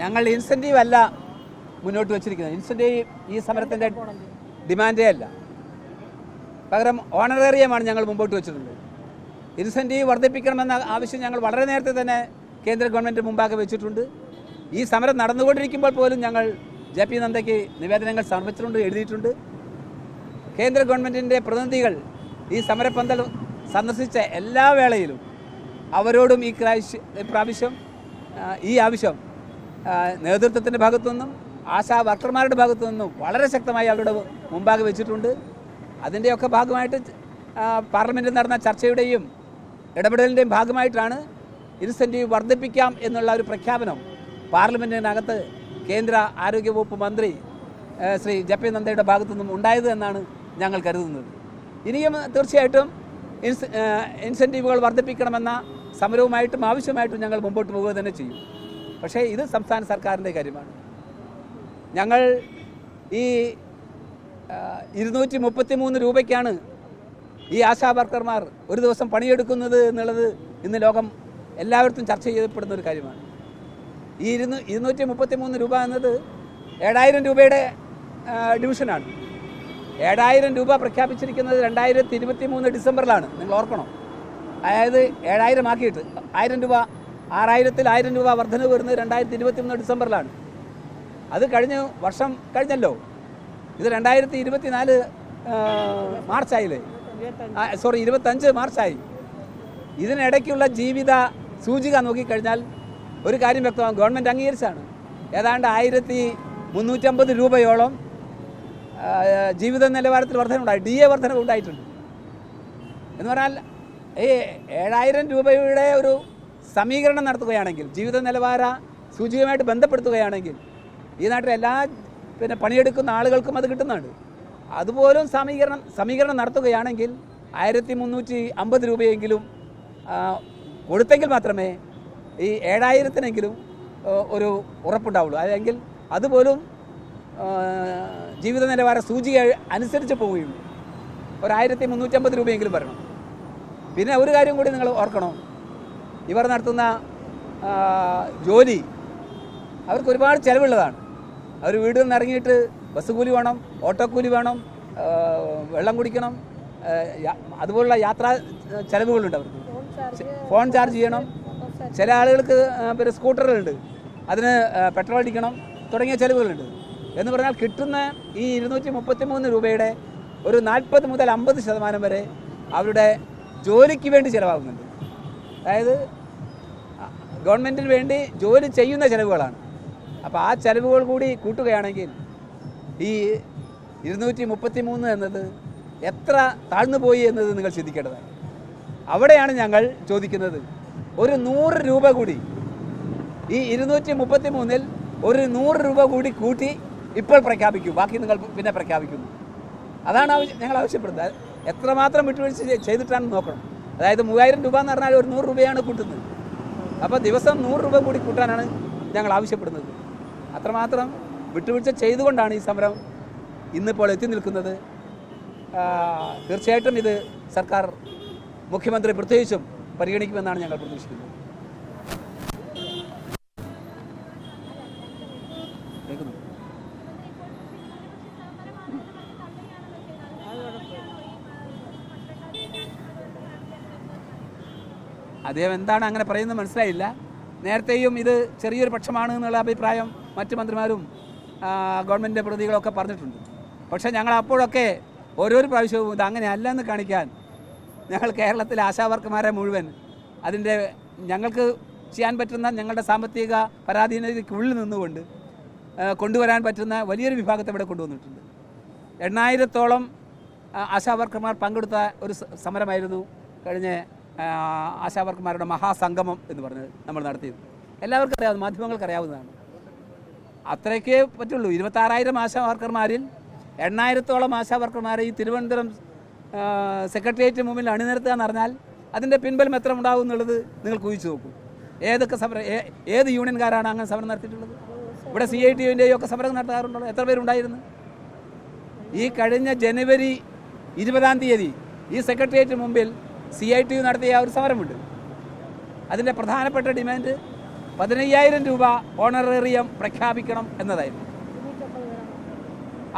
ഞങ്ങൾ ഇൻസെന്റീവ് അല്ല മുന്നോട്ട് വച്ചിരിക്കുന്നത്. ഇൻസെന്റീവ് ഈ സമരത്തിന്റെ ഡിമാൻഡേ അല്ല. പകരം ഓണറേറിയമാണ് ഞങ്ങൾ മുമ്പോട്ട് വെച്ചിട്ടുള്ളത്. ഇൻസെന്റീവ് വർദ്ധിപ്പിക്കണമെന്ന ആവശ്യം ഞങ്ങൾ വളരെ നേരത്തെ തന്നെ കേന്ദ്ര ഗവൺമെന്റ് മുമ്പാകെ വെച്ചിട്ടുണ്ട്. ഈ സമരം നടന്നുകൊണ്ടിരിക്കുമ്പോൾ പോലും ഞങ്ങൾ ജെ പി നന്ദയ്ക്ക് നിവേദനങ്ങൾ സമർപ്പിച്ചിട്ടുണ്ട് എഴുതിയിട്ടുണ്ട്. കേന്ദ്ര ഗവൺമെന്റിന്റെ പ്രതിനിധികൾ ഈ സമരപ്പന്തൽ സന്ദർശിച്ച എല്ലാ വേളയിലും അവരോടും ഈ പ്രാവശ്യം ഈ ആവശ്യം നേതൃത്വത്തിന്റെ ഭാഗത്തു നിന്നും ആശാ വർക്കർമാരുടെ ഭാഗത്തു നിന്നും വളരെ ശക്തമായി അവരുടെ മുമ്പാകെ വെച്ചിട്ടുണ്ട്. അതിന്റെയൊക്കെ ഭാഗമായിട്ട് പാർലമെന്റിൽ നടന്ന ചർച്ചയുടെയും ഇടപെടലിന്റെയും ഭാഗമായിട്ടാണ് ഇൻസെന്റീവ് വർദ്ധിപ്പിക്കാം എന്നുള്ള ഒരു പ്രഖ്യാപനം പാർലമെന്റിനകത്ത് കേന്ദ്ര ആരോഗ്യവകുപ്പ് മന്ത്രി ശ്രീ ജെ പി നന്ദയുടെ ഭാഗത്തു നിന്നും ഉണ്ടായത് എന്നാണ് ഞങ്ങൾ കരുതുന്നത്. ഇനിയും തീർച്ചയായിട്ടും ഇൻസ് ഇൻസെന്റീവുകൾ വർദ്ധിപ്പിക്കണമെന്ന സമരവുമായിട്ടും ആവശ്യമായിട്ടും ഞങ്ങൾ മുമ്പോട്ട് പോവുക തന്നെ ചെയ്യും. പക്ഷേ ഇത് സംസ്ഥാന സർക്കാരിന്റെ കാര്യമാണ്. ഞങ്ങൾ ഈ ഇരുന്നൂറ്റി മുപ്പത്തി മൂന്ന് രൂപയ്ക്കാണ് ഈ ആശാ വർക്കർമാർ ഒരു ദിവസം പണിയെടുക്കുന്നത് എന്നുള്ളത് ഇന്ന് ലോകം എല്ലായിടത്തും ചർച്ച ചെയ്യപ്പെടുന്ന ഒരു കാര്യമാണ്. ഈ ഇരുന്നൂ ഇരുന്നൂറ്റി മുപ്പത്തി മൂന്ന് രൂപ എന്നത് ഏഴായിരം രൂപയുടെ ഡിവിഷനാണ്. ഏഴായിരം രൂപ പ്രഖ്യാപിച്ചിരിക്കുന്നത് രണ്ടായിരത്തി ഇരുപത്തി മൂന്ന് ഡിസംബറിലാണ്. നിങ്ങൾ ഓർക്കണം? അതായത് ഏഴായിരം ആക്കിയിട്ട് ആയിരം രൂപ ആറായിരത്തിൽ ആയിരം രൂപ വർധന വരുന്നത് രണ്ടായിരത്തി ഇരുപത്തി മൂന്ന് ഡിസംബറിലാണ്. അത് കഴിഞ്ഞ വർഷം കഴിഞ്ഞല്ലോ. ഇത് രണ്ടായിരത്തി ഇരുപത്തി നാല് മാർച്ചായില്ലേ സോറി ഇരുപത്തഞ്ച് മാർച്ചായി. ഇതിനിടയ്ക്കുള്ള ജീവിത സൂചിക നോക്കിക്കഴിഞ്ഞാൽ ഒരു കാര്യം വ്യക്തമാണ് ഗവൺമെന്റ് അംഗീകരിച്ചാണ് ഏതാണ്ട് ആയിരത്തി മുന്നൂറ്റമ്പത് രൂപയോളം ജീവിത നിലവാരത്തിൽ വർധന ഉണ്ടായി ഡി എ വർധന ഉണ്ടായിട്ടുണ്ട് എന്ന് പറഞ്ഞാൽ ഈ ഏഴായിരം രൂപയുടെ ഒരു സമീകരണം നടത്തുകയാണെങ്കിൽ ജീവിത നിലവാര സൂചികയുമായിട്ട് ബന്ധപ്പെടുത്തുകയാണെങ്കിൽ ഈ നാട്ടിലെ എല്ലാ പിന്നെ പണിയെടുക്കുന്ന ആളുകൾക്കും അത് കിട്ടുന്നുണ്ട് അതുപോലും സമീകരണം സമീകരണം നടത്തുകയാണെങ്കിൽ ആയിരത്തി മുന്നൂറ്റി അമ്പത് രൂപയെങ്കിലും കൊടുത്തെങ്കിൽ മാത്രമേ ഈ ഏഴായിരത്തിനെങ്കിലും ഒരു ഉറപ്പുണ്ടാവുള്ളൂ. അല്ലെങ്കിൽ അതുപോലും ജീവിത നിലവാര സൂചിക അനുസരിച്ച് പോവുകയുള്ളൂ. ഒരായിരത്തി മുന്നൂറ്റമ്പത് രൂപയെങ്കിലും വരണം. പിന്നെ ഒരു കാര്യം കൂടി നിങ്ങൾ ഓർക്കണം? ഇവർ നടത്തുന്ന ജോലി അവർക്ക് ഒരുപാട് ചിലവുള്ളതാണ്. അവർ വീട്ടിൽ നിന്ന് ഇറങ്ങിയിട്ട് ബസ് കൂലി വേണം ഓട്ടോ കൂലി വേണം വെള്ളം കുടിക്കണം അതുപോലുള്ള യാത്രാ ചിലവുകളുണ്ട് അവർക്ക്. ഫോൺ ചാർജ് ചെയ്യണം. ചില ആളുകൾക്ക് പിന്നെ സ്കൂട്ടറുകളുണ്ട്. അതിന് പെട്രോൾ അടിക്കണം തുടങ്ങിയ ചിലവുകളുണ്ട്. എന്ന് പറഞ്ഞാൽ കിട്ടുന്ന ഈ ഇരുന്നൂറ്റി മുപ്പത്തി മൂന്ന് രൂപയുടെ ഒരു നാൽപ്പത് മുതൽ അമ്പത് ശതമാനം വരെ അവരുടെ ജോലിക്ക് വേണ്ടി ചിലവാകുന്നുണ്ട്. അതായത് ഗവൺമെന്റിന് വേണ്ടി ജോലി ചെയ്യുന്ന ചിലവുകളാണ്. അപ്പോൾ ആ ചിലവുകൾ കൂടി കൂട്ടുകയാണെങ്കിൽ ഈ ഇരുന്നൂറ്റി മുപ്പത്തി മൂന്ന് എന്നത് എത്ര താഴ്ന്നു പോയി എന്നത് നിങ്ങൾ ചിന്തിക്കേണ്ടതാണ്. അവിടെയാണ് ഞങ്ങൾ ചോദിക്കുന്നത് ഒരു നൂറ് രൂപ കൂടി ഈ ഇരുന്നൂറ്റി മുപ്പത്തി മൂന്നിൽ ഒരു നൂറ് രൂപ കൂടി കൂട്ടി ഇപ്പോൾ പ്രഖ്യാപിക്കൂ ബാക്കി നിങ്ങൾ പിന്നെ പ്രഖ്യാപിക്കുന്നു. അതാണ് ആവശ്യം ഞങ്ങൾ ആവശ്യപ്പെടുന്നത്. എത്രമാത്രം വിട്ടുവീഴ്ച ചെയ്തിട്ടാണെന്ന് ചെയ്തിട്ടാണ് നോക്കണം. അതായത് മൂവായിരം രൂപ എന്ന് പറഞ്ഞാൽ ഒരു നൂറ് രൂപയാണ് കൂട്ടുന്നത്. അപ്പോൾ ദിവസം നൂറ് രൂപ കൂടി കൂട്ടാനാണ് ഞങ്ങൾ ആവശ്യപ്പെടുന്നത്. അത്രമാത്രം വിട്ടുവീഴ്ച ചെയ്തുകൊണ്ടാണ് ഈ സമരം ഇന്നിപ്പോൾ എത്തി നിൽക്കുന്നത്. തീർച്ചയായിട്ടും ഇത് സർക്കാർ മുഖ്യമന്ത്രി പ്രത്യേകിച്ചും പരിഗണിക്കുമെന്നാണ് ഞങ്ങൾ പ്രതീക്ഷിക്കുന്നത്. കേൾക്കുന്നു? അദ്ദേഹം എന്താണ് അങ്ങനെ പറയുന്നത് മനസ്സിലായില്ല. നേരത്തെയും ഇത് ചെറിയൊരു പക്ഷമാണ് എന്നുള്ള അഭിപ്രായം മറ്റു മന്ത്രിമാരും ഗവൺമെന്റ് പ്രതികളൊക്കെ പറഞ്ഞിട്ടുണ്ട്. പക്ഷേ ഞങ്ങൾ അപ്പോഴൊക്കെ ഓരോരു പ്രാവശ്യവും ഇത് അങ്ങനെ അല്ലെന്ന് കാണിക്കാൻ ഞങ്ങൾ കേരളത്തിലെ ആശാവർക്കന്മാരെ മുഴുവൻ അതിന്റെ ഞങ്ങൾക്ക് ചെയ്യാൻ പറ്റുന്ന ഞങ്ങളുടെ സാമ്പത്തിക പരാധീനതയ്ക്കുള്ളിൽ നിന്നുകൊണ്ട് കൊണ്ടുവരാൻ പറ്റുന്ന വലിയൊരു വിഭാഗത്തെ ഇവിടെ കൊണ്ടുവന്നിട്ടുണ്ട്. എണ്ണായിരത്തോളം ആശാവർക്കർമാർ പങ്കെടുത്ത ഒരു സമരമായിരുന്നു കഴിഞ്ഞ ആ, ആശാവർക്കർമാരുടെ മഹാസംഗമം എന്ന് പറഞ്ഞത് നമ്മൾ നടത്തിയത്. എല്ലാവർക്കും അറിയാവുന്ന മാധ്യമങ്ങൾക്ക് അറിയാവുന്നതാണ്. അത്രയ്ക്കേ പറ്റുള്ളൂ. ഇരുപത്താറായിരം ആശാ വർക്കർമാരിൽ എണ്ണായിരത്തോളം ആശാ വർക്കർമാരെ ഈ തിരുവനന്തപുരം സെക്രട്ടേറിയറ്റ് മുമ്പിൽ അണിനിരത്തുക എന്ന് പറഞ്ഞാൽ അതിന്റെ പിൻബലം എത്ര ഉണ്ടാവും എന്നുള്ളത് നിങ്ങൾ കുഴിച്ചു നോക്കൂ. ഏതൊക്കെ സമരം ഏത് യൂണിയൻകാരാണ് അങ്ങനെ സമരം നടത്തിയിട്ടുള്ളത്? ഇവിടെ സി ഐ ടി യുവിന്റെയും ഒക്കെ സമരം നടത്താറുണ്ടല്ലോ. എത്ര പേരുണ്ടായിരുന്നു? ഈ കഴിഞ്ഞ ജനുവരി ഇരുപതാം തീയതി ഈ സെക്രട്ടേറിയറ്റ് മുമ്പിൽ സി ഐ ടി യു നടത്തിയ ഒരു സമരമുണ്ട്. അതിന്റെ പ്രധാനപ്പെട്ട ഡിമാൻഡ് പതിനയ്യായിരം രൂപ ഓണറേറിയം പ്രഖ്യാപിക്കണം എന്നതായിരുന്നു.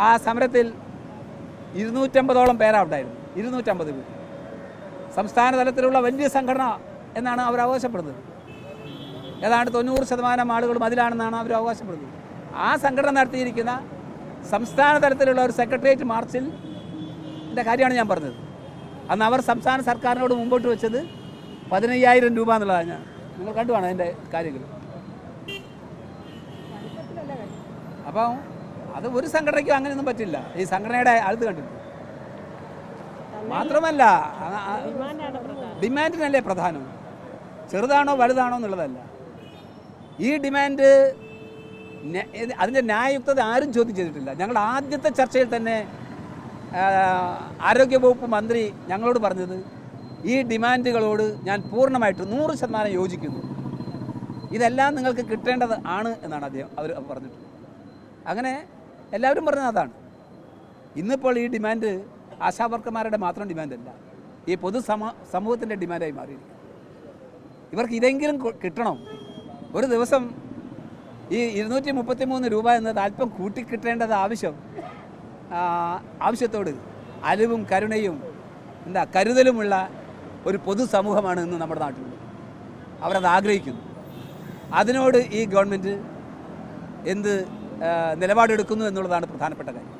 ആ സമരത്തിൽ ഇരുന്നൂറ്റമ്പതോളം പേരാ ഉണ്ടായിരുന്നു ഇരുന്നൂറ്റമ്പത് പേര്. സംസ്ഥാന തലത്തിലുള്ള വലിയ സംഘടന എന്നാണ് അവർ അവകാശപ്പെടുന്നത്. ഏതാണ്ട് തൊണ്ണൂറ് ശതമാനം ആളുകളും അതിലാണെന്നാണ് അവർ അവകാശപ്പെടുന്നത്. ആ സംഘടന നടത്തിയിരിക്കുന്ന സംസ്ഥാന തലത്തിലുള്ള ഒരു സെക്രട്ടേറിയറ്റ് മാർച്ചിൽ എന്റെ കാര്യമാണ് ഞാൻ പറഞ്ഞത്. അന്ന് അവർ സംസ്ഥാന സർക്കാരിനോട് മുമ്പോട്ട് വെച്ചത് പതിനയ്യായിരം രൂപ എന്നുള്ളതാണ് ഞാൻ. നിങ്ങൾ കണ്ടുവാണ് അതിന്റെ കാര്യങ്ങൾ? അപ്പം അത് ഒരു സംഘടനയ്ക്കും അങ്ങനെയൊന്നും പറ്റില്ല. ഈ സംഘടനയുടെ അടുത്ത് കണ്ടിട്ട് മാത്രമല്ല ഡിമാൻഡിനല്ലേ പ്രധാനം? ചെറുതാണോ വലുതാണോ എന്നുള്ളതല്ല. ഈ ഡിമാൻഡ് അതിന്റെ ന്യായയുക്തത ആരും ചോദ്യം ചെയ്തിട്ടില്ല. ഞങ്ങൾ ആദ്യത്തെ ചർച്ചയിൽ തന്നെ ആരോഗ്യവകുപ്പ് മന്ത്രി ഞങ്ങളോട് പറഞ്ഞത് ഈ ഡിമാൻഡുകളോട് ഞാൻ പൂർണമായിട്ട് നൂറ് ശതമാനം യോജിക്കുന്നു. ഇതെല്ലാം നിങ്ങൾക്ക് കിട്ടേണ്ടത് ആണ് എന്നാണ് അദ്ദേഹം അവർ പറഞ്ഞിട്ടുള്ളത്. അങ്ങനെ എല്ലാവരും പറഞ്ഞത് അതാണ്. ഇന്നിപ്പോൾ ഈ ഡിമാൻഡ് ആശാവർക്കർമാരുടെ മാത്രം ഡിമാൻഡല്ല ഈ പൊതു സമ സമൂഹത്തിന്റെ ഡിമാൻഡായി മാറിയിരിക്കും ഇവർക്ക് ഇതെങ്കിലും കിട്ടണം. ഒരു ദിവസം ഈ ഇരുന്നൂറ്റി മുപ്പത്തി മൂന്ന് രൂപ എന്നത് അല്പം കൂട്ടിക്കിട്ടേണ്ടത് ആവശ്യം ആവശ്യത്തോട് അലിവും കരുണയും എന്താ കരുതലുമുള്ള ഒരു പൊതുസമൂഹമാണ് ഇന്ന് നമ്മുടെ നാട്ടിലുള്ളത്. അവരത് ആഗ്രഹിക്കുന്നു. അതിനോട് ഈ ഗവൺമെന്റ് എന്ത് നിലപാടെടുക്കുന്നു എന്നുള്ളതാണ് പ്രധാനപ്പെട്ട കാര്യം.